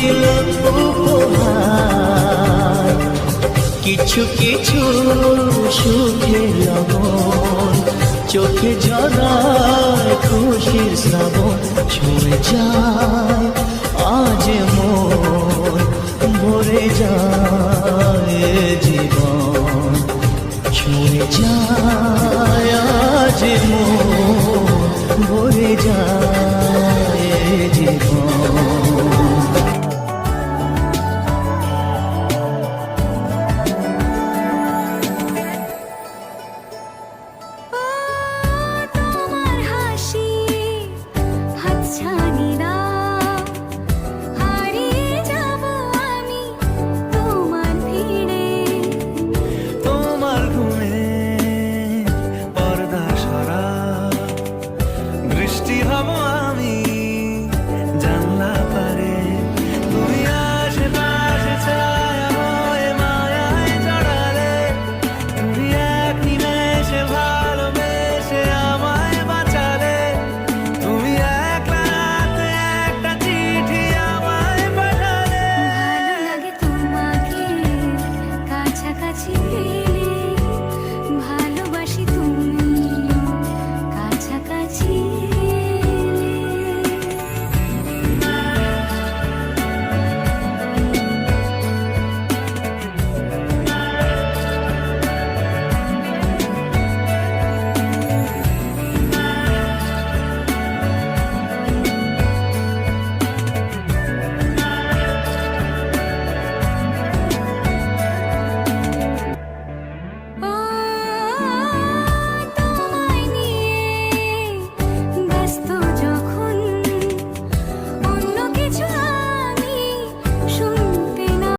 দিল কিছু কিছু সুখে লবণ চোখে ঝরায় খুশির শ্রাবণ ছুঁয়ে যায়। আজ মন ভরে যায় জীবন যায় আজ মন।